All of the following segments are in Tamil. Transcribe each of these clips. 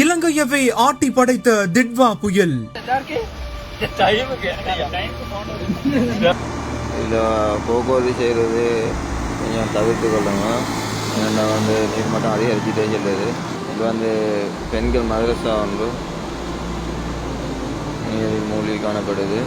இலங்கையவை ஆட்டி படைத்த திட்வா புயல். இதில் போக்குவரத்து செய்கிறது கொஞ்சம் தவிர்த்து கொள்ளணும். ஏன்னா வந்து நீர் மட்டம் அதிகரிச்சுட்டே செல்லுது இது வந்து பெண்கள் மதரசா ஒன்று மூலிகை காணப்படுது.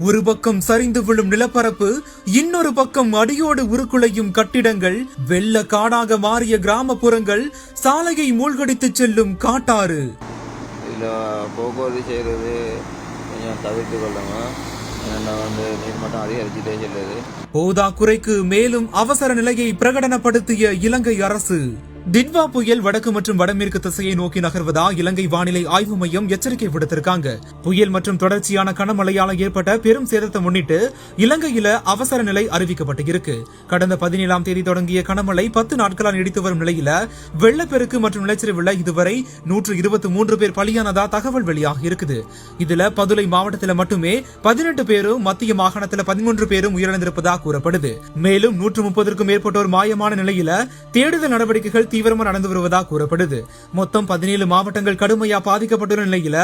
ஒரு பக்கம் சரிந்து விழும் நிலப்பரப்பு இன்னொரு பக்கம் அடியோடு உருக்குலையும் கட்டிடங்கள் வெள்ள காடாக மாறிய கிராமப்புறங்கள் சாலையை மூழ்கடித்துச் செல்லும் காட்டாறு. போக்குவரத்து செய்கிறது கொஞ்சம் தவிர்த்து கொள்ளணும். செல்லுது. போதாக்குறைக்கு மேலும் அவசர நிலையை பிரகடனப்படுத்திய இலங்கை அரசு. திட்வா புயல் வடக்கு மற்றும் வடமேற்கு திசையை நோக்கி நகர்வதா இலங்கை வானிலை ஆய்வு மையம் எச்சரிக்கை விடுத்திருக்காங்க. புயல் மற்றும் தொடர்ச்சியான கனமழையால ஏற்பட்ட பெரும் சேதத்தை முன்னிட்டு இலங்கையில அவசர நிலை அறிவிக்கப்பட்டு இருக்கு கடந்த பதினேழாம் தேதி தொடங்கிய கனமழை பத்து நாட்களா நீடித்து வரும் நிலையில வெள்ளப்பெருக்கு மற்றும் நிலச்சரிவுல இதுவரை நூற்று இருபத்தி மூன்று பேர் பலியானதா தகவல் வெளியாகி இருக்குது. இதுல பதுளை மாவட்டத்தில் மட்டுமே பதினெட்டு பேரும் மத்திய மாகாணத்தில் பதிமூன்று பேரும் உயிரிழந்திருப்பதாக கூறப்படுது. மேலும் நூற்று முப்பதற்கும் மேற்பட்டோர் மாயமான நிலையில தேடுதல் நடவடிக்கைகள் தீவிரமா நடந்து வருவதாக கூறப்படுது. மொத்தம் பதினேழு மாவட்டங்கள் கடுமையா பாதிக்கப்பட்டுள்ள நிலையில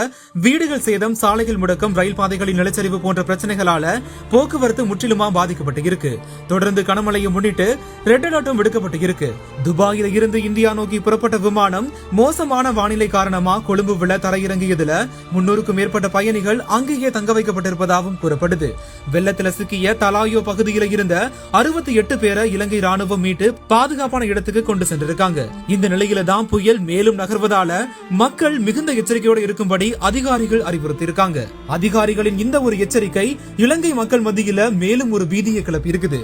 வீடுகள் சேதம் சாலைகள் முடக்கம் ரயில் பாதைகளின் நிலச்சரிவு போன்ற பிரச்சனைகளால போக்குவரத்து முற்றிலுமா பாதிக்கப்பட்டு இருக்கு. தொடர்ந்து கனமழையை முன்னிட்டு ரெட் அலர்ட்டும் விடுக்கப்பட்டு இருக்கு. துபாயில இருந்து இந்தியா நோக்கி புறப்பட்ட விமானம் மோசமான வானிலை காரணமா கொழும்பு விழ தரையிறங்கியதுல முன்னூறுக்கும் மேற்பட்ட பயணிகள் அங்கேயே தங்க வைக்கப்பட்டிருப்பதாகவும் கூறப்படுது. வெள்ளத்தில் சிக்கிய தலாயோ பகுதியில் இருந்த அறுபத்தி எட்டு பேரை இலங்கை ராணுவம் மீட்டு பாதுகாப்பான இடத்துக்கு கொண்டு சென்றிருக்காங்க. இந்த நிலையில தான் புயல் மேலும் நகர்வதால மக்கள் மிகுந்த எச்சரிக்கையோடு இருக்கும்படி அதிகாரிகள் அறிவுறுத்தி இருக்காங்க அதிகாரிகளின் இந்த ஒரு எச்சரிக்கை இலங்கை மக்கள் மத்தியில மேலும் ஒரு பீதியை கிளப்பி இருக்குது